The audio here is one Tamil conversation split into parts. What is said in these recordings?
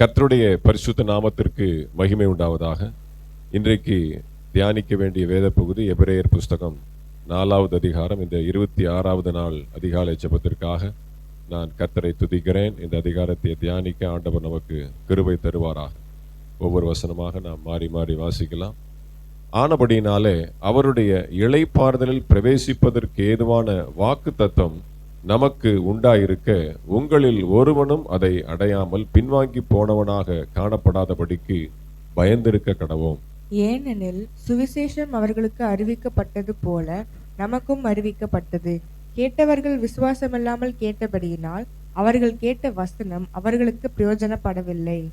கர்த்தருடைய பரிசுத்த நாமத்திற்கு மகிமை உண்டாவதாக. இன்றைக்கு தியானிக்க வேண்டிய வேத பகுதி எபிரேயர் புஸ்தகம் நாலாவது அதிகாரம் இந்த இருபத்தி ஆறாவது நாள் அதிகாலை ஜபத்திற்காக நான் கர்த்தரை துதிக்கிறேன். இந்த அதிகாரத்தை தியானிக்க ஆண்டவர் நமக்கு கிருபை தருவாராக. ஒவ்வொரு வசனமாக நாம் மாறி மாறி வாசிக்கலாம். ஆனபடியினாலே அவருடைய இளைப்பாறுதலில் பிரவேசிப்பதற்கு ஏதுவான வாக்கு தத்துவம் நமக்கு உண்டாயிருக்க உங்களில் ஒருவனும் அதை அடையாமல் பின்வாங்கி போனவனாக காணப்படாதபடிக்கு பயந்திருக்க கடவோம். ஏனெனில் சுவிசேஷம் அவர்களுக்கு அறிவிக்கப்பட்டது போல நமக்கும் அறிவிக்கப்பட்டது. கேட்டவர்கள் விசுவாசமில்லாமல் கேட்டபடியினால் அவர்கள் கேட்ட வசனம் அவர்களுக்கு பிரயோஜனப்படவில்லை.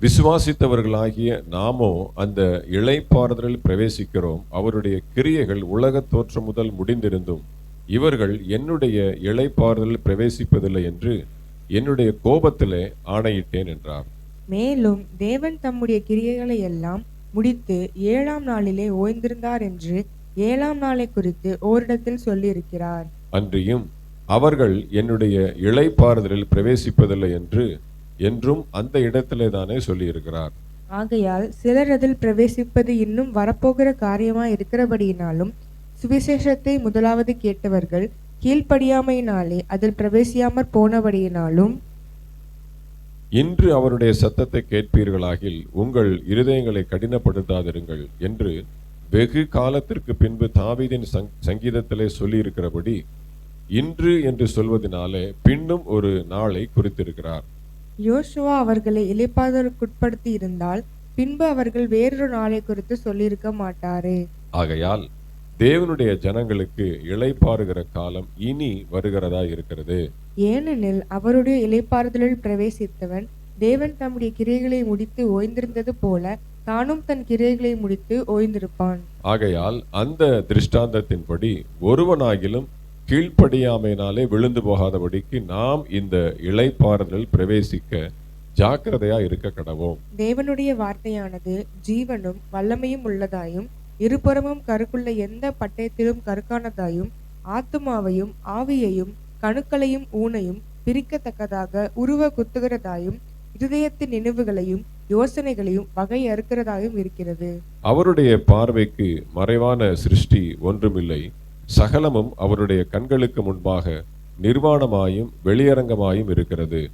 விசுவாசித்தவர்களாகிய நாமோ அந்த இளைப்பாறுதலில் பிரவேசிக்கிறோம். அவருடைய கிரியைகள் உலகத் தோற்றம் முதல் முடிந்திருந்தும் இவர்கள் என்னுடைய இளைப்பாறுதலில் பிரவேசிப்பதில்லை என்று என்னுடைய கோபத்திலே ஆணையிட்டேன் என்றார். மேலும் தேவன் தம்முடைய கிரியைகளை எல்லாம் முடித்து ஏழாம் நாளிலே ஓய்ந்திருந்தார் என்று ஏழாம் நாளை குறித்து ஓரிடத்தில் சொல்லியிருக்கிறார். அன்றியும் அவர்கள் என்னுடைய இளைப்பாறுதலில் பிரவேசிப்பதில்லை என்று என்றும் அந்த இடத்திலே தானே சொல்லியிருக்கிறார். ஆகையால் சிலர் அதில் பிரவேசிப்பது இன்னும் வரப்போகிற காரியமாய் இருக்கிறபடியினாலும் சுவிசேஷத்தை முதலாவது கேட்டவர்கள் கீழ்ப்படியாமையினாலே அதில் பிரவேசியாமற் போனபடியினாலும் இன்று அவருடைய சத்தத்தை கேட்பீர்களாகில் உங்கள் இருதயங்களை கடினப்படுத்தாதிருங்கள் என்று வெகு காலத்திற்கு பின்பு தாவீதின் சங் சங்கீதத்திலே சொல்லியிருக்கிறபடி இன்று என்று சொல்வதனாலே பின்னும் ஒரு நாளை குறித்திருக்கிறார். யோசுவா அவர்களை இலைப்பாதலுக்குட்படுத்தி இருந்தால் பின்பு அவர்கள் வேறொரு நாளை குறித்து சொல்லியிருக்க மாட்டாரே. ஆகையால் தேவனுடைய ஜனங்களுக்கு இளைப்பாறுகிற காலம் இனி வருகிறதா இருக்கிறது. ஏனெனில் அவருடைய இலைப்பாறுதலில் பிரவேசித்தவன் தேவன் தம்முடைய கிரியைகளை முடித்து ஓய்ந்திருந்தது போல தானும் தன் கிரியைகளை முடித்து ஓய்ந்திருப்பான். ஆகையால் அந்த திருஷ்டாந்தத்தின்படி ஒருவனாகிலும் கீழ்ப்படியாமையினாலே விழுந்து போகாதபடிக்கு நாம் இந்த இளைப்பாறுதலில் பிரவேசிக்க ஜாக்கிரதையா இருக்க கடவோம். தேவனுடைய வார்த்தையானது ஜீவனும் வல்லமையும் உள்ளதாயும் இருபுறமும் கருக்குள்ள எந்த பட்டயத்திலும் கருக்கானதாயும் ஆத்துமாவையும் ஆவியையும் கணுக்களையும் ஊனையும் பிரிக்கத்தக்கதாக உருவ குத்துகிறதாயும் இருதயத்தின் நினைவுகளையும் யோசனைகளையும் வகை அறுக்கிறதாயும் இருக்கிறது. அவருடைய பார்வைக்கு மறைவான சிருஷ்டி ஒன்றுமில்லை. சகலமும் அவருடைய கண்களுக்கு முன்பாக நிர்வாணமாயும் வெளியரங்கமாயும் இருக்கிறது.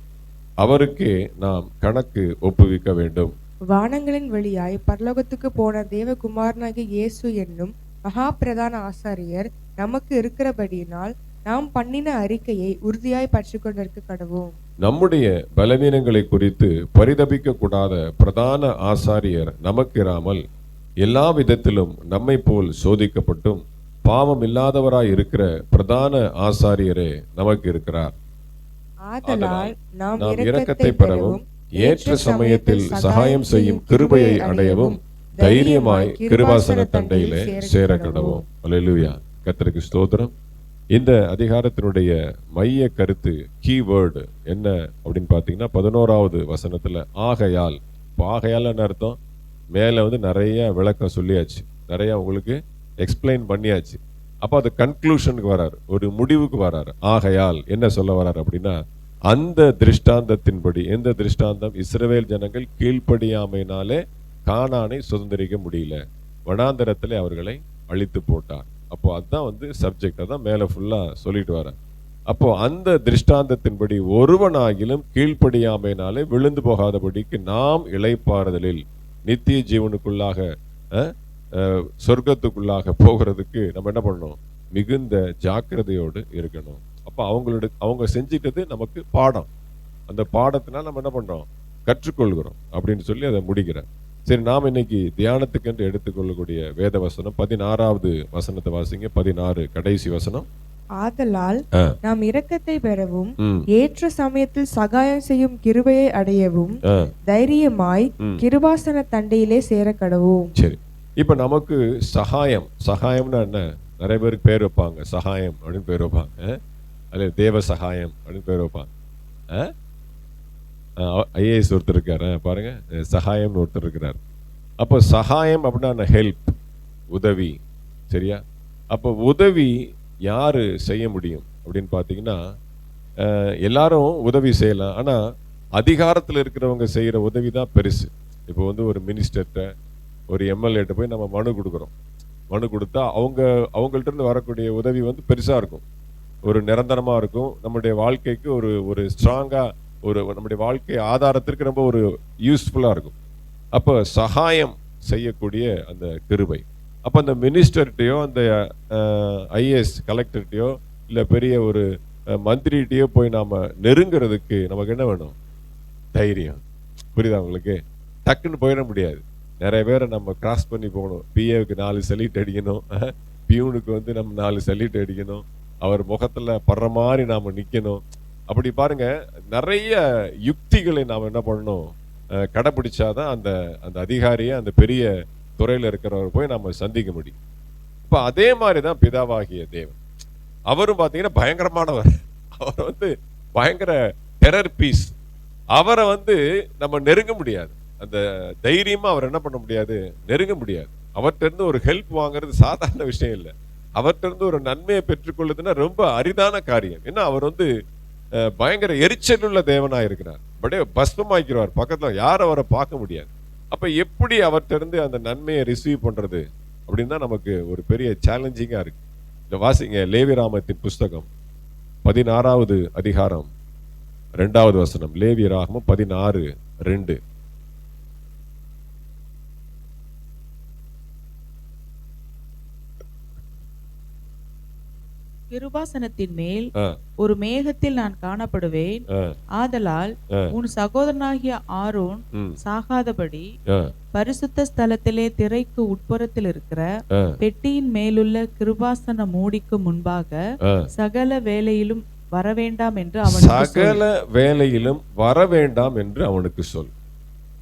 அவருக்கே நாம் கணக்கு ஒப்புவிக்க வேண்டும். வானங்களின் வழியாய் பரலோகத்துக்கு போன தேவகுமாரனாகிய இயேசு என்னும் மகா பிரதான ஆசாரியர் நமக்கு இருக்கிறபடியினால் நாம் பண்ணின அறிக்கையை உறுதியாய் பற்றி கொண்டிருக்க கடவோம் நம்முடைய பலவீனங்களை குறித்து பரிதபிக்க கூடாத பிரதான ஆசாரியர் நமக்கிராமல் எல்லா விதத்திலும் நம்மை போல் சோதிக்கப்பட்டும் பாவம் இல்லாதவராய் இருக்கிற பிரதான ஆசாரியரே நமக்கு இருக்கிறார். ஆதலால் நாம் இரக்கத்தை பெறவும் ஏற்ற சமயத்தில் சகாயம் செய்யும் கிருபையை அடையவும் தைரியமாய் கிருபாசன தண்டையிலே சேர கடவோம். அல்லேலூயா. கர்த்தருக்கு ஸ்தோத்திரம். இந்த அதிகாரத்தினுடைய மைய கருத்து கீவேர்டு என்ன அப்படின்னு பார்த்தீங்கன்னா பதினோராவது வசனத்துல ஆகையால். இப்போ ஆகையால் என்ன அர்த்தம்? மேலே வந்து நிறைய விளக்கம் சொல்லியாச்சு. நிறைய உங்களுக்கு எக்ஸ்பிளைன் பண்ணியாச்சு. அப்போ அது கன்க்ளூஷனுக்கு வராரு. ஒரு முடிவுக்கு வராரு. ஆகையால். என்ன சொல்ல வராரு அப்படின்னா அந்த திருஷ்டாந்தத்தின்படி எந்த திருஷ்டாந்தம்? இஸ்ரவேல் ஜனங்கள் கீழ்ப்படியாமையினாலே கானானை சுதந்திரிக்க முடியல. வனாந்தரத்திலே அவர்களை அழித்து போட்டார். அப்போ அதுதான் வந்து சப்ஜெக்ட் அதான் மேலே ஃபுல்லாக சொல்லிட்டு வரேன் அப்போ அந்த திருஷ்டாந்தத்தின்படி ஒருவனாகிலும் கீழ்ப்படியாமையினாலே விழுந்து போகாதபடிக்கு நாம் இழைப்பாறுதலில் நித்திய ஜீவனுக்குள்ளாக சொர்க்கத்துக்குள்ளாக போகிறதுக்கு நம்ம என்ன பண்ணணும்? மிகுந்த ஜாக்கிரதையோடு இருக்கணும். அப்போ அவங்களோட அவங்க செஞ்சிட்டது நமக்கு பாடம். அந்த பாடத்தினால் நம்ம என்ன பண்றோம்? கற்றுக்கொள்கிறோம் அப்படின்னு சொல்லி அதை முடிக்கிறேன் சரி நாம் இன்னைக்கு தியானத்துக்கென்று எடுத்துக்கொள்ளக்கூடிய வேத வசனம் பதினாறாவது வசனத்தை வாசிங்க. பதினாறு கடைசி வசனம். ஆதலால். நாம் இரக்கத்தை பெறவும் ஏற்ற சமயத்தில் சகாயம் செய்யும் கிருபையை அடையவும் தைரியமாய். கிருபாசன தண்டையிலே சேர கடவோம் சரி இப்போ நமக்கு சகாயம் சகாயம்னா என்ன? நிறைய பேருக்கு பேர் வைப்பாங்க சகாயம் அப்படின்னு பேர் வைப்பாங்க. அது தேவ சகாயம் அப்படின்னு பேர் வைப்பாங்க. ஐஏஎஸ் ஒருத்தர் இருக்கார். பாருங்க. சகாயம்னு ஒருத்தர் இருக்கிறார் அப்போ சகாயம் அப்படின்னா ஹெல்ப் உதவி. சரியா? அப்போ உதவி யார் செய்ய முடியும் அப்படின்னு பார்த்தீங்கன்னா எல்லாரும் உதவி செய்யலாம். ஆனால் அதிகாரத்தில் இருக்கிறவங்க செய்கிற உதவி தான் பெருசு. இப்போ வந்து ஒரு மினிஸ்டர்கிட்ட ஒரு எம்எல்ஏட்ட போய் நம்ம மனு கொடுக்குறோம். மனு கொடுத்தா அவங்க அவங்கள்ட்ட இருந்து வரக்கூடிய உதவி வந்து பெருசாக இருக்கும். ஒரு நிரந்தரமாக இருக்கும். நம்முடைய வாழ்க்கைக்கு ஒரு ஒரு ஸ்ட்ராங்காக ஒரு நம்முடைய வாழ்க்கை ஆதாரத்திற்கு ரொம்ப ஒரு யூஸ்ஃபுல்லாக இருக்கும். அப்போ சகாயம் செய்யக்கூடிய அந்த கிருபை. அப்போ அந்த மினிஸ்டர்கிட்டையோ அந்த ஐஏஎஸ் கலெக்டர்கிட்டையோ இல்லை பெரிய ஒரு மந்திரிகிட்டையோ போய் நாம நெருங்கிறதுக்கு நமக்கு என்ன வேணும்? தைரியம். புரியுதா உங்களுக்கு? டக்குன்னு போயிட முடியாது. நிறைய பேரை நம்ம கிராஸ் பண்ணி போகணும். பிஏவுக்கு நாலு சல்யூட் அடிக்கணும். பியூனுக்கு வந்து நம்ம நாலு சல்யூட் அடிக்கணும். அவர் முகத்துல படுற மாதிரி நாம் நிற்கணும் அப்படி பாருங்க நிறைய யுக்திகளை நாம் என்ன பண்ணணும்? கடைப்பிடிச்சாதான் கடைபிடிச்சாதான் அந்த அந்த அதிகாரியை அந்த பெரிய துறையில் இருக்கிறவர் போய் நம்ம சந்திக்க முடியும். இப்போ அதே மாதிரி தான் பிதாவாகிய தேவன். அவரும் பார்த்தீங்கன்னா பயங்கரமானவர். அவர் வந்து பயங்கர டெரர் பீஸ் அவரை வந்து நம்ம நெருங்க முடியாது. அந்த தைரியமாக அவர் என்ன பண்ண முடியாது? நெருங்க முடியாது. அவர்கிட்ட இருந்து ஒரு ஹெல்ப் வாங்குறது சாதாரண விஷயம் இல்லை. அவர்கிட்ட இருந்து ஒரு நன்மையை பெற்றுக்கொள்ளுதுன்னா ரொம்ப அரிதான காரியம். ஏன்னா அவர் வந்து பயங்கர எரிச்சல் உள்ள தேவனா இருக்கிறார் அப்படியே பஸ்மமாக்கிறார் பக்கத்தில் யாரும் அவரை பார்க்க முடியாது. அப்போ எப்படி அவர்கிட்ட இருந்து அந்த நன்மையை ரிசீவ் பண்ணுறது அப்படின்னு தான் நமக்கு ஒரு பெரிய சேலஞ்சிங்காக இருக்கு. இந்த வாசிங்க லேவிராமத்தின் புஸ்தகம் பதினாறாவது அதிகாரம் ரெண்டாவது வசனம். லேவியராகமம் பதினாறு ரெண்டு. கிருபாசனத்தின் மேல் ஒரு மேகத்தில் நான் காணப்படுவேன். ஆதலால். உன் சகோதரனாகிய ஆரோன் சாகாதபடி பரிசுத்த ஸ்தலத்திலே திரைக்கு உட்புறத்தில் இருக்கிற பெட்டியின் மேலுள்ள கிருபாசன மூடிக்கு முன்பாக. சகல வேலையிலும் வரவேண்டாம் என்று அவனுக்கு சொல். சகல வேலையிலும் வர வேண்டாம் என்று அவனுக்கு சொல்.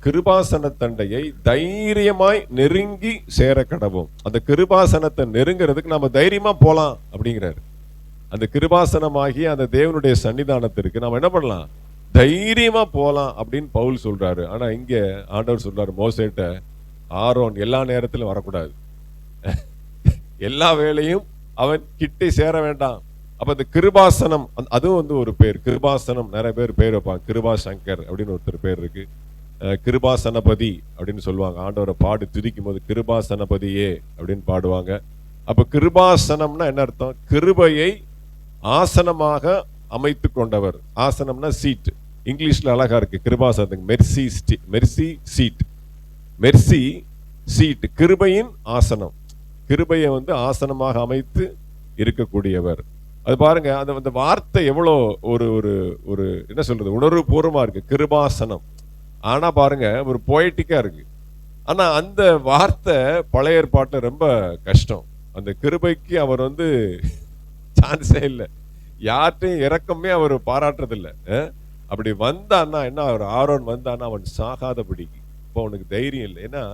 கிருபாசன தண்டையை தைரியமாய் நெருங்கி சேர கடவோம் அந்த கிருபாசனத்தை நெருங்கிறதுக்கு நாம தைரியமா போலாம் அப்படிங்கிறாரு. அந்த கிருபாசனமாகி அந்த தேவனுடைய சன்னிதானத்திற்கு நம்ம என்ன பண்ணலாம்? தைரியமா போகலாம் அப்படின்னு பவுல் சொல்றாரு. ஆனா இங்க ஆண்டவர் சொல்றாரு மோசேட்ட ஆரோன் எல்லா நேரத்திலும் வரக்கூடாது. எல்லா வேலையும் அவன் கிட்டே சேர வேண்டாம். அப்ப இந்த கிருபாசனம் அதுவும் வந்து ஒரு பேர். கிருபாசனம் நிறைய பேர் பேர் வைப்பாங்க. கிருபா சங்கர் அப்படின்னு ஒருத்தர் பேர் இருக்கு. கிருபாசனபதி அப்படின்னு சொல்லுவாங்க. ஆண்டவரை பாடு துதிக்கும் போது கிருபாசனபதியே அப்படின்னு பாடுவாங்க. அப்ப கிருபாசனம்னா என்ன அர்த்தம்? கிருபையை ஆசனமாக அமைத்து கொண்டவர். ஆசனம்னா சீட் இங்கிலீஷில் அழகாக இருக்குது கிருபாசனத்துக்கு mercy mercy seat mercy seat கிருபையின் ஆசனம். கிருபையை வந்து ஆசனமாக அமைத்து இருக்கக்கூடியவர். அது பாருங்க அந்த அந்த வார்த்தை எவ்வளோ ஒரு ஒரு ஒரு என்ன சொல்றது? உணர்வு பூர்வமாக இருக்கு. கிருபாசனம். ஆனால் பாருங்க ஒரு பொயட்டிக்கா இருக்கு. ஆனால் அந்த வார்த்தை பழைய ஏற்பாட்டில் ரொம்ப கஷ்டம். அந்த கிருபைக்கு அவர் வந்து சான்ஸே இல்லை. யார்கிட்டையும் இறக்கமே அவர் பாராட்டுறதில்லை. அப்படி வந்தான்னா என்ன அவர் ஆரோன் வந்தான்னா அவன் சாகாதபடிக்கு இப்போ அவனுக்கு தைரியம் இல்லை. ஏன்னா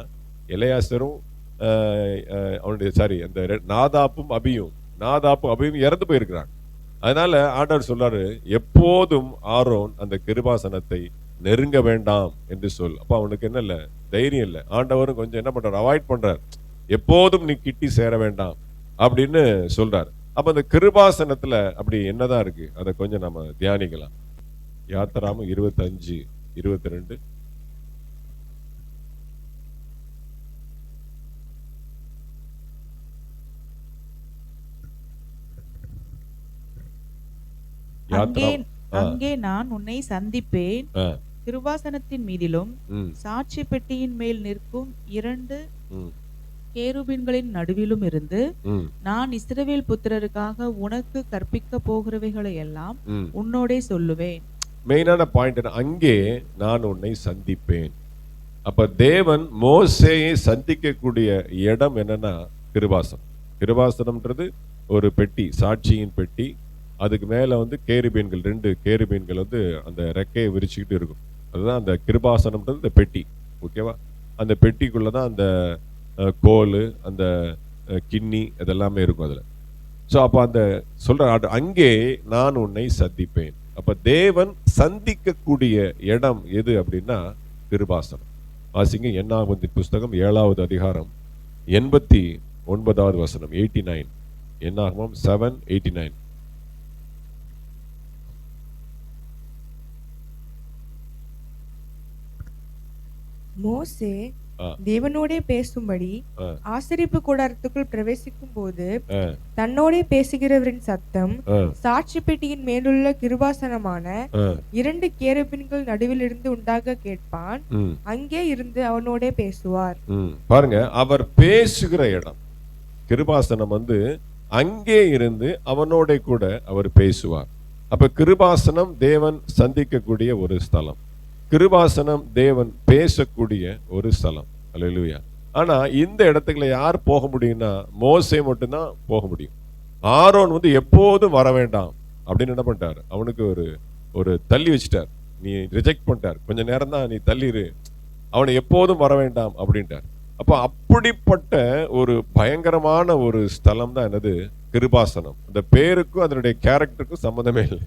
இளையாசரும் அவனுடைய சாரி அந்த நாதாப்பும் அபியும் நாதாப்பும் அபியும் இறந்து போயிருக்கிறாங்க. அதனால ஆண்டவர் சொல்றாரு எப்போதும் ஆரோன் அந்த கிருபாசனத்தை நெருங்க வேண்டாம் என்று சொல். அப்போ அவனுக்கு என்ன இல்லை? தைரியம் இல்லை. ஆண்டவரும் கொஞ்சம் என்ன பண்றாரு? அவாய்ட் பண்றார். எப்போதும் நீ கிட்டி சேர வேண்டாம் அப்படின்னு சொல்றாரு. அப்ப அந்த கிருபாசனத்துல அப்படி என்னதான் இருக்கு? அதை கொஞ்சம் நம்ம தியானிக்கலாம். யாத்திராம இருபத்தஞ்சு இருபத்தி ரெண்டு அங்கே. அங்கே நான் உன்னை சந்திப்பேன். கிருபாசனத்தின் மீதிலும் சாட்சி பெட்டியின் மேல் நிற்கும் இரண்டு கேருபீன்களின் நடுவிலும் இருந்து நான் இஸ்ரவேல் புத்திரருக்காக உனக்கு கற்பிக்க போகிறவைகளை எல்லாம். உன்னோடே சொல்லுவேன். மெயினான பாயிண்ட் அங்கே நான் உன்னை சந்திப்பேன். அப்ப தேவன் மோசேயை சந்திக்கக்கூடிய இடம் என்னன்னா கிருபாசனம். கிருபாசனம்ன்றது ஒரு பெட்டி சாட்சியின் பெட்டி. அதுக்கு மேல வந்து கேருபீன்கள் ரெண்டு கேருபீன்கள் வந்து அந்த ரெக்கையை விரிச்சுக்கிட்டு இருக்கும். அதுதான் அந்த கிருபாசனம்ன்றது இந்த பெட்டி. ஓகேவா? அந்த பெட்டிக்குள்ள தான் அந்த கோல் அந்த கிண்ணி இதெல்லாமே இருக்கும் அதுல. ஸோ அப்போ அந்த சொல்கிற அங்கே நான் உன்னை சந்திப்பேன். அப்ப தேவன் சந்திக்கக்கூடிய இடம் எது அப்படின்னா கிருபாசனம். வாசிங்க என்னாவது புஸ்தகம் ஏழாவது அதிகாரம் எண்பத்தி ஒன்பதாவது வசனம் எயிட்டி நைன். என்னாகமம்? செவன் எயிட்டி நைன் மோசே தேவனோடே பேசும்படி. ஆசரிப்பு கூடாரத்துக்குள் பிரவேசிக்கும் போது தன்னோடே பேசுகிறவரின் சத்தம் சாட்சி பெட்டியின் மேலுள்ள கிருபாசனமான இரண்டு கேருபின்கள் நடுவிலிருந்து உண்டாக கேட்பான். அங்கே இருந்து அவனோடே பேசுவார். பாருங்க அவர் பேசுகிற இடம். கிருபாசனம் வந்து அங்கே இருந்து அவனோட கூட அவர் பேசுவார். அப்ப கிருபாசனம் தேவன் சந்திக்கக்கூடிய ஒரு ஸ்தலம். கிருபாசனம் தேவன் பேசக்கூடிய ஒரு ஸ்தலம். அல்லேலூயா. ஆனா இந்த இடத்துக்குள்ள யார் போக முடியும்னா மோசை மட்டும்தான் போக முடியும். ஆரோன் வந்து எப்போதும் வர வேண்டாம் அப்படின்னு என்ன பண்ணிட்டார்? அவனுக்கு ஒரு ஒரு தள்ளி வச்சிட்டார். நீ ரிஜெக்ட் பண்ணிட்டார். கொஞ்ச நேரம் தான் நீ தள்ளிரு. அவனை எப்போதும் வர வேண்டாம் அப்படின்ட்டார். அப்போ அப்படிப்பட்ட ஒரு பயங்கரமான ஒரு ஸ்தலம் தான் என்னது? கிருபாசனம். அந்த பேருக்கும் அதனுடைய கேரக்டருக்கும் சம்மந்தமே இல்லை.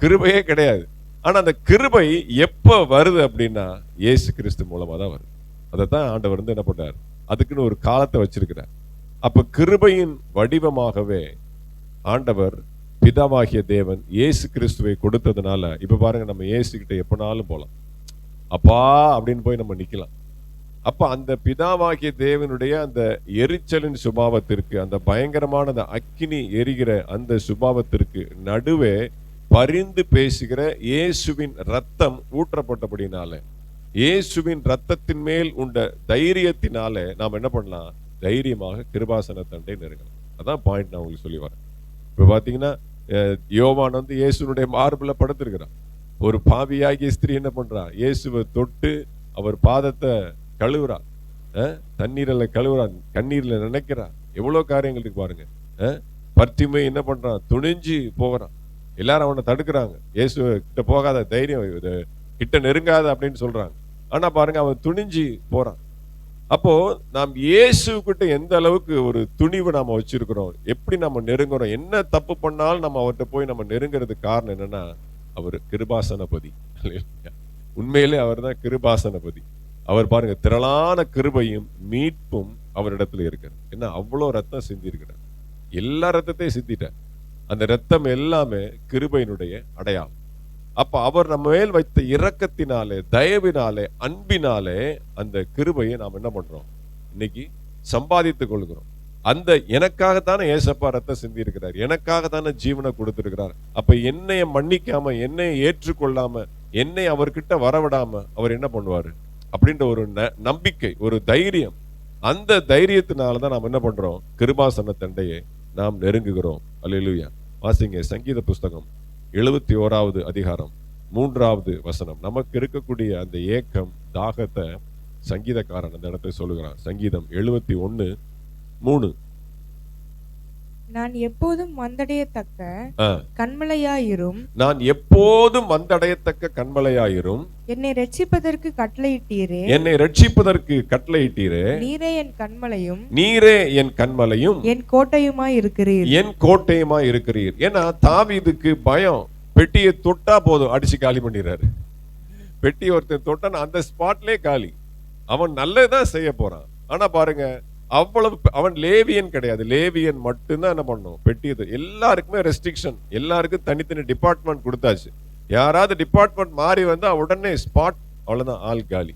கிருபையே கிடையாது. ஆனால் அந்த கிருபை எப்போ வருது அப்படின்னா ஏசு கிறிஸ்து மூலமாக தான் வருது. அதை தான் ஆண்டவர் வந்து என்ன பண்ணார்? அதுக்குன்னு ஒரு காலத்தை வச்சிருக்கிறார். அப்போ கிருபையின் வடிவமாகவே ஆண்டவர் பிதாவாகிய தேவன் இயேசு கிறிஸ்துவை கொடுத்ததுனால இப்போ பாருங்க நம்ம ஏசுக்கிட்ட எப்போனாலும் போகலாம் அப்பா அப்படின்னு போய் நம்ம நிற்கலாம் அப்போ அந்த பிதாவாகிய தேவனுடைய அந்த எரிச்சலின் சுபாவத்திற்கு அந்த பயங்கரமான அந்த அக்கினி எரிகிற அந்த சுபாவத்திற்கு நடுவே பரிந்து பேசுகிற இயேசுவின் ரத்தம் ஊற்றப்பட்டபடினால இயேசுவின் ரத்தத்தின் மேல் உண்ட தைரியத்தினால நாம் என்ன பண்ணலாம்? தைரியமாக கிருபாசன தண்டை நெருங்கலாம். அதான் பாயிண்ட் நான் உங்களுக்கு சொல்லி வரேன். இப்போ பார்த்தீங்கன்னா யோவான் வந்து இயேசுனுடைய மார்பில் படுத்திருக்கிறான். ஒரு பாவியாகிய ஸ்திரீ என்ன பண்ணுறான் இயேசுவை தொட்டு அவர் பாதத்தை கழுவுறா. தண்ணீரில் கழுவுறான் கண்ணீரில் நினைக்கிறா. எவ்வளோ காரியங்கள் இருக்கு பாருங்க. பர்த்திமை என்ன பண்ணுறான் துணிஞ்சு போகிறான். எல்லாரும் அவனை தடுக்கிறாங்க. இயேசு கிட்ட போகாத தைரியம் இது கிட்ட நெருங்காத அப்படின்னு சொல்றாங்க. ஆனா பாருங்க அவன் துணிஞ்சு போறான். அப்போ நாம் இயேசுக்கிட்ட எந்த அளவுக்கு ஒரு துணிவு நாம வச்சிருக்கிறோம் எப்படி நம்ம நெருங்குறோம் என்ன தப்பு பண்ணாலும் நம்ம அவர்கிட்ட போய் நம்ம நெருங்குறதுக்கு காரணம் என்னன்னா அவர் கிருபாசனபதி உண்மையிலே அவர் தான் கிருபாசனபதி அவர் பாருங்க திரளான கிருபையும் மீட்பும் அவரிடத்துல இருக்கிறது. என்ன அவ்வளோ ரத்தம் சிந்திருக்கிறார் எல்லா ரத்தத்தையும் சிந்திட்டார். அந்த ரத்தம் எல்லாமே கிருபையினுடைய அடையாளம். அப்ப அவர் நம்ம மேல் வைத்த இரக்கத்தினாலே தயவினாலே அன்பினாலே அந்த கிருபையை நாம் என்ன பண்றோம்? இன்னைக்கு சம்பாதித்து கொள்கிறோம். அந்த எனக்காகத்தானே ஏசப்பா ரத்தம் சிந்தி இருக்கிறார் எனக்காகத்தானே ஜீவனை கொடுத்துருக்கிறார். அப்ப என்னைய மன்னிக்காம என்னைய ஏற்றுக்கொள்ளாம என்னை அவர்கிட்ட வரவிடாம அவர் என்ன பண்ணுவாரு? அப்படின்ற ஒரு ந- நம்பிக்கை ஒரு தைரியம். அந்த தைரியத்தினால தான் நாம் என்ன பண்றோம்? கிருபாசன தண்டையை நாம் நெருங்குகிறோம். அல்லா வாசிங்க சங்கீத புஸ்தகம் எழுபத்தி ஓராவது அதிகாரம் மூன்றாவது வசனம். நமக்கு இருக்கக்கூடிய அந்த ஏக்கம் தாகத்தை சங்கீதக்காரன் அந்த இடத்தை சொல்லுகிறான். சங்கீதம் எழுபத்தி ஒன்று மூணு. நான் எப்போதும் வந்தடையத்தக்க. கண்மலையாயிரும். நான் எப்போதும் வந்தடையத்தக்க கண்மலையாயிரும். என்னை ரட்சிப்பதற்கு கட்டளையிட்டீரே. என்னை ரட்சிப்பதற்கு கட்டளையிட்டீரே. நீரே என் கண்மலையும். நீரே என் கண்மலையும். என் கோட்டையுமாய் இருக்கிறீர். என் கோட்டையுமா இருக்கிறீர். ஏன்னா தாவீதுக்கு பயம். பெட்டியை தொட்டா போதும். அடிச்சு காலி பண்ணிடுறாரு. பெட்டி ஒருத்தன் தொட்டான் அந்த ஸ்பாட்லயே காலி. அவன் நல்லதான் செய்ய போறான். ஆனா பாருங்க அவ்வளவு அவன் லேவியன் கிடையாது. லேவியன் மட்டும்தான் என்ன பண்ணும்? பெட்டியது. எல்லாருக்குமே ரெஸ்ட்ரிக்ஷன் எல்லாருக்கும் தனித்தனி டிபார்ட்மெண்ட் கொடுத்தாச்சு. யாராவது டிபார்ட்மெண்ட் மாறி வந்தால் உடனே ஸ்பாட் அவ்வளோதான் ஆள் காலி.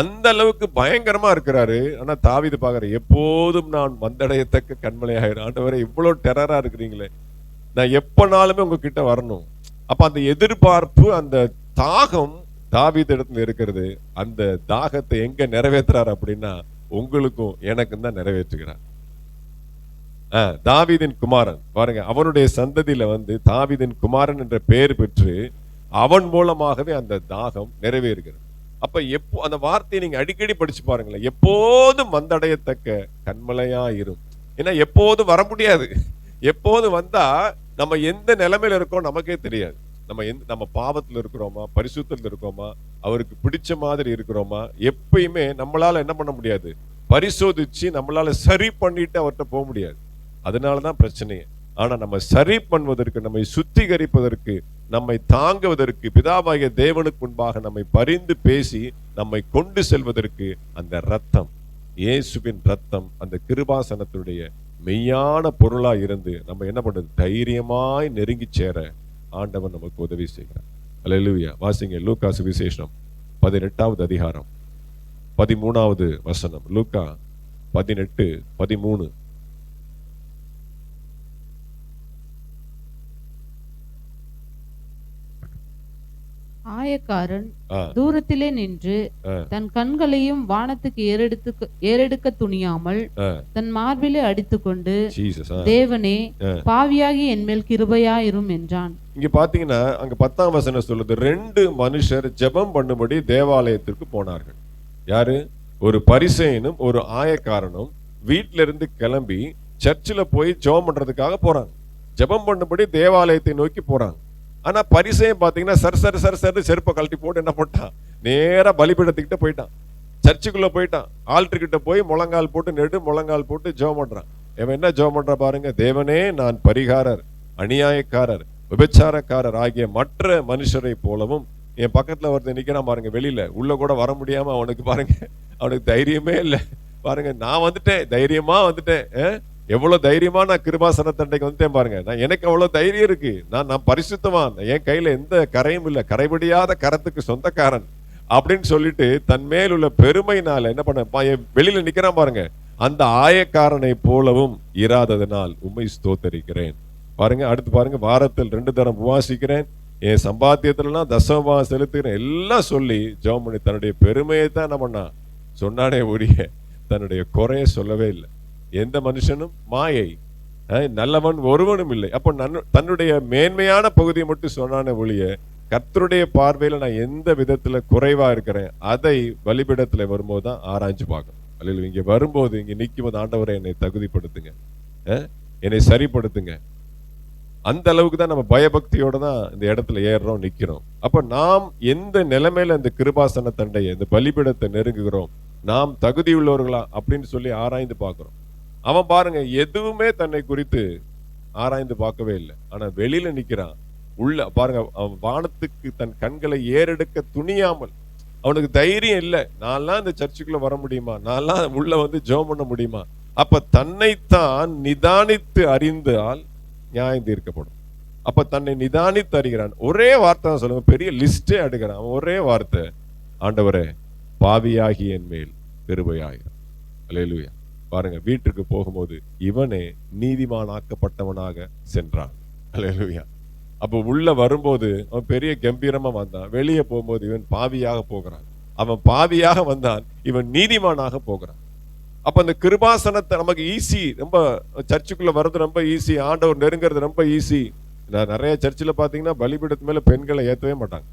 அந்த அளவுக்கு பயங்கரமா இருக்கிறாரு. ஆனா தாவிது பாக்குற எப்போதும் நான் வந்தடையத்தக்க கண்மலையாயிரும் ஆண்டவரை இவ்வளோ டெரரா இருக்கிறீங்களே. நான் எப்பனாலுமே உங்ககிட்ட வரணும். அப்ப அந்த எதிர்பார்ப்பு அந்த தாகம் தாவித இடத்துல இருக்கிறது. அந்த தாகத்தை எங்க நிறைவேற்றுறாரு அப்படின்னா உங்களுக்கும் எனக்கும் தான் நிறைவேற்றுகிறார். தாவிதின் குமாரன். பாருங்க அவனுடைய சந்ததியில வந்து தாவிதின் குமாரன் என்ற பெயர் பெற்று அவன் மூலமாகவே அந்த தாகம் நிறைவேறுகிறது. அப்ப எப்போ அந்த வார்த்தையை நீங்க அடிக்கடி படிச்சு பாருங்களேன். எப்போதும் வந்தடையத்தக்க கண்மலையா இரும். ஏன்னா எப்போதும் வர முடியாது. எப்போது வந்தா நம்ம எந்த நிலைமையில இருக்கோம் நமக்கே தெரியாது. நம்ம எந்த நம்ம பாவத்தில் இருக்கிறோமா? பரிசுத்தத்துல இருக்கிறோமா அவருக்கு பிடிச்ச மாதிரி இருக்கிறோமா? எப்பயுமே நம்மளால என்ன பண்ண முடியாது? பரிசோதிச்சு நம்மளால சரி பண்ணிட்டு அவர்கிட்ட போக முடியாது. அதனால தான் பிரச்சனையே. ஆனால் நம்ம சரி பண்ணுவதற்கு நம்மை சுத்திகரிப்பதற்கு நம்மை தாங்குவதற்கு பிதாவாகிய தேவனுக்கு முன்பாக நம்மை பரிந்து பேசி நம்மை கொண்டு செல்வதற்கு அந்த ரத்தம் இயேசுவின் ரத்தம் அந்த கிருபாசனத்துடைய மெய்யான பொருளாக இருந்து நம்ம என்ன பண்ணுறது? தைரியமாய் நெருங்கி சேர ஆண்டவன் நமக்கு உதவி செய்கிறார். அல்லேலூயா வாசிங்க லூக்காசு விசேஷம் பதினெட்டாவது அதிகாரம் பதிமூணாவது வசனம். லூக்கா பதினெட்டு பதிமூணு. ஆயக்காரன் தூரத்திலே நின்று. தன் கண்களையும் வானத்துக்கு ஏறெடுத்து ஏறெடுக்க துணியாமல். தன் மார்பிலே அடித்துக்கொண்டு. தேவனே. பாவியாகி என்மேல் கிருபையாயிரும் என்றான் இங்க பாத்தீங்கன்னா அங்க பத்தாம் வசனம் சொல்லுது ரெண்டு மனுஷர் ஜெபம் பண்ணும்படி தேவாலயத்திற்கு போனார்கள் யாரு ஒரு பரிசேயனும் ஒரு ஆயக்காரனும் வீட்ல இருந்து கிளம்பி சர்ச்சில் போய் ஜெபம் பண்றதுக்காக போறாங்க ஜெபம் பண்ணும்படி தேவாலயத்தை நோக்கி போறாங்க ஆனால் பரிசையும் பார்த்தீங்கன்னா சர் சர் சர் சர்னு செருப்பை கழட்டி போட்டு என்ன பண்ணிட்டான்? நேராக பலிபீடத்துக்கிட்ட போயிட்டான். சர்ச்சுக்குள்ளே போயிட்டான். ஆல்ட்ருக்கிட்ட போய் முழங்கால் போட்டு நெடு முழங்கால் போட்டு ஜோம் பண்ணுறான் இவன் என்ன ஜோம் பண்ணுற பாருங்க தேவனே நான் பரிகாரர் அநியாயக்காரர் விபச்சாரக்காரர் ஆகிய மற்ற மனுஷரை போலவும் என் பக்கத்தில் ஒருத்தர் நிற்கிறான் பாருங்க வெளியில். உள்ளே கூட வர முடியாமல் அவனுக்கு பாருங்க அவனுக்கு தைரியமே இல்லை. பாருங்க நான் வந்துட்டேன் தைரியமாக வந்துட்டேன் எவ்வளோ தைரியமாக நான் கிருபாசன தண்டைக்கு வந்துட்டேன் பாருங்க. நான் எனக்கு அவ்வளோ தைரியம் இருக்கு. நான் நான் பரிசுத்தவான். என் கையில் எந்த கரையும் இல்லை. கரைபடியாத கரத்துக்கு சொந்தக்காரன் அப்படின்னு சொல்லிட்டு தன் மேல் உள்ள பெருமையினால என்ன பண்ண வெளியில் நிற்கிறான் வெளியில நிக்கிறான் பாருங்க. அந்த ஆயக்காரனை போலவும் இராததனால் உண்மை ஸ்தோத்தரிக்கிறேன். பாருங்க அடுத்து பாருங்க வாரத்தில் ரெண்டு தரம் உவாசிக்கிறேன் என் சம்பாத்தியத்துலலாம் தசமமாக செலுத்துகிறேன். எல்லாம் சொல்லி ஜெபம் பண்ணி தன்னுடைய பெருமையை தான் என்ன பண்ணான்? சொன்னானே ஒழிய தன்னுடைய குறைய சொல்லவே இல்லை. எந்த மனுஷனும் மாயை. நல்லவன் ஒருவனும் இல்லை. அப்போ நன் தன்னுடைய மேன்மையான பகுதியை மட்டும் சொன்னான ஒழிய கர்த்தருடைய பார்வையில் நான் எந்த விதத்தில் குறைவாக இருக்கிறேன் அதை பலிபிடத்துல வரும்போது தான் ஆராய்ஞ்சு பார்க்கணும். அல்லது இங்கே வரும்போது இங்கே நிற்கும் போது ஆண்டவரை என்னை தகுதிப்படுத்துங்க. என்னை சரிப்படுத்துங்க. அந்த அளவுக்கு தான் நம்ம பயபக்தியோட தான் இந்த இடத்துல ஏறுறோம் நிற்கிறோம் அப்போ நாம் எந்த நிலைமையில் இந்த கிருபாசன தண்டையை இந்த பலிபீடத்தை நெருங்குகிறோம் நாம் தகுதியுள்ளவர்களா அப்படின்னு சொல்லி ஆராய்ந்து பார்க்குறோம். அவன் பாருங்க எதுவுமே தன்னை குறித்து ஆராய்ந்து பார்க்கவே இல்லை. ஆனா வெளியில நிக்கிறான். உள்ள பாருங்க அவன் வானத்துக்கு தன் கண்களை ஏறெடுக்க துணியாமல். அவனுக்கு தைரியம் இல்லை. நான்லாம் இந்த சர்ச்சுக்குள்ள வர முடியுமா? நான்லாம் உள்ள வந்து ஜெபம் பண்ண முடியுமா? அப்ப தன்னைத்தான் நிதானித்து அறிந்தால் நியாயம் தீர்க்கப்படும். அப்ப தன்னை நிதானித்து அறிகிறான். ஒரே வார்த்தை தான் சொல்லுங்க பெரிய லிஸ்டே எடுக்கிறான். அவன் ஒரே வார்த்தை ஆண்டவரே பாவியாகி என் மேல் கிருபையாயிரம் அல்லேலூயா. பாருங்க வீட்டுக்கு போகும்போது இவனே நீதிமானாக்கப்பட்டவனாக சென்றான். அல்லேலூயா. அப்போ உள்ள வரும்போது அவன் பெரிய கம்பீரமா வந்தான். வெளியே போகும்போது இவன் பாவியாக போகிறான். அவன் பாவியாக வந்தான் இவன் நீதிமானாக போகிறான். அப்ப அந்த கிருபாசனத்தை நமக்கு ஈஸி ரொம்ப சர்ச்சுக்குள்ள வர்றது ரொம்ப ஈஸி ஆண்டவர் நெருங்கிறது ரொம்ப ஈஸி. நான் நிறைய சர்ச்சில் பார்த்தீங்கன்னா பலிபீடத்து மேலே பெண்களை ஏத்தவே மாட்டாங்க.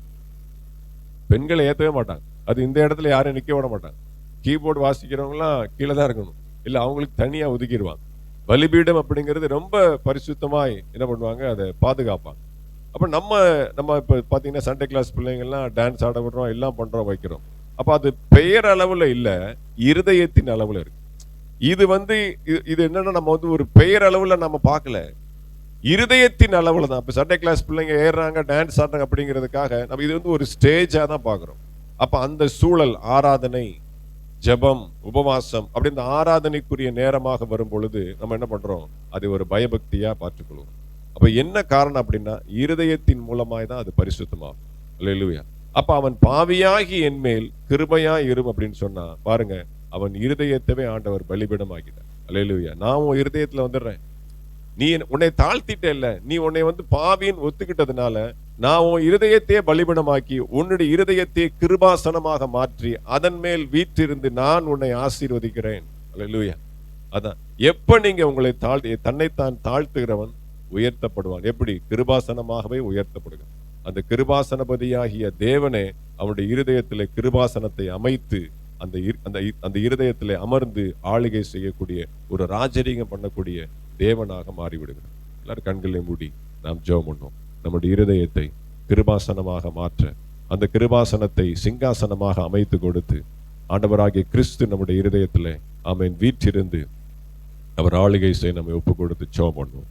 பெண்களை ஏத்தவே மாட்டாங்க. அது இந்த இடத்துல யாரும் நிற்க விட மாட்டாங்க. கீபோர்டு வாசிக்கிறவங்களாம் கீழே தான் இருக்கணும். இல்லை அவங்களுக்கு தனியாக ஒதுக்கிடுவாங்க. பலிபீடம் அப்படிங்கிறது ரொம்ப பரிசுத்தமாய் என்ன பண்ணுவாங்க அதை பாதுகாப்பாங்க. அப்போ நம்ம நம்ம இப்போ பார்த்தீங்கன்னா சண்டே கிளாஸ் பிள்ளைங்கள்லாம் டான்ஸ் ஆட விடுறோம் எல்லாம் பண்ணுறோம் வைக்கிறோம். அப்போ அது பெயர் அளவில் இல்லை இருதயத்தின் அளவில் இருக்கு. இது வந்து இது- இது என்னன்னா நம்ம வந்து ஒரு பெயர் அளவில் நம்ம பார்க்கல. இருதயத்தின் அளவில் தான். இப்போ சண்டே கிளாஸ் பிள்ளைங்க ஏறுறாங்க டான்ஸ் ஆடுறாங்க அப்படிங்கிறதுக்காக நம்ம இது வந்து ஒரு ஸ்டேஜாக தான் பார்க்குறோம். அப்போ அந்த சூழல் ஆராதனை ஜெபம் உபவாசம் அப்படி இந்த ஆராதனைக்குரிய நேரமாக வரும் பொழுது நம்ம என்ன பண்றோம்? அது ஒரு பயபக்தியா பார்த்துக்கொள்வோம். அப்ப என்ன காரணம் அப்படின்னா இருதயத்தின் மூலமாய் தான் அது பரிசுத்தமாகும். அல்லேலூயா அப்ப அவன் பாவியாகி என் மேல் கிருபையா இரும் அப்படின்னு சொன்னா பாருங்க அவன் இருதயத்தவே ஆண்டவர் பலிபிடம் ஆகிட்டார் அலையலுவியா நான் உன் இருதயத்துல வந்துடுறேன். நீ உன்னை தாழ்த்திட்ட இல்லை நீ உன்னை வந்து பாவின்னு ஒத்துக்கிட்டதுனால நான் உன் இருதயத்தையே பலிபீடமாக்கி உன்னுடைய இருதயத்தை கிருபாசனமாக மாற்றி அதன் மேல் வீற்றிருந்து நான் உன்னை ஆசீர்வதிக்கிறேன். அல்லூயா அதான். எப்ப நீங்க உங்களை தாழ்த்தி தன்னைத்தான் தாழ்த்துகிறவன் உயர்த்தப்படுவான். எப்படி? கிருபாசனமாகவே உயர்த்தப்படுகிறான். அந்த கிருபாசனபதியாகிய தேவனே அவனுடைய இருதயத்திலே கிருபாசனத்தை அமைத்து அந்த இரு- அந்த அந்த இருதயத்திலே அமர்ந்து ஆளுகை செய்யக்கூடிய ஒரு ராஜரீகம் பண்ணக்கூடிய தேவனாக மாறிவிடுகிறான் எல்லாரும் கண்களை மூடி நாம் ஜெபம் பண்ணுவோம். நம்முடைய இருதயத்தை கிருபாசனமாக மாற்ற அந்த கிருபாசனத்தை சிங்காசனமாக அமைத்து கொடுத்து ஆண்டவராகிய கிறிஸ்து நம்முடைய இருதயத்தில் ஆமென் வீற்றிருந்து அவர் ஆளுகை செய்ய நம்ம ஒப்பு கொடுத்து ஜெபம் பண்ணுவோம்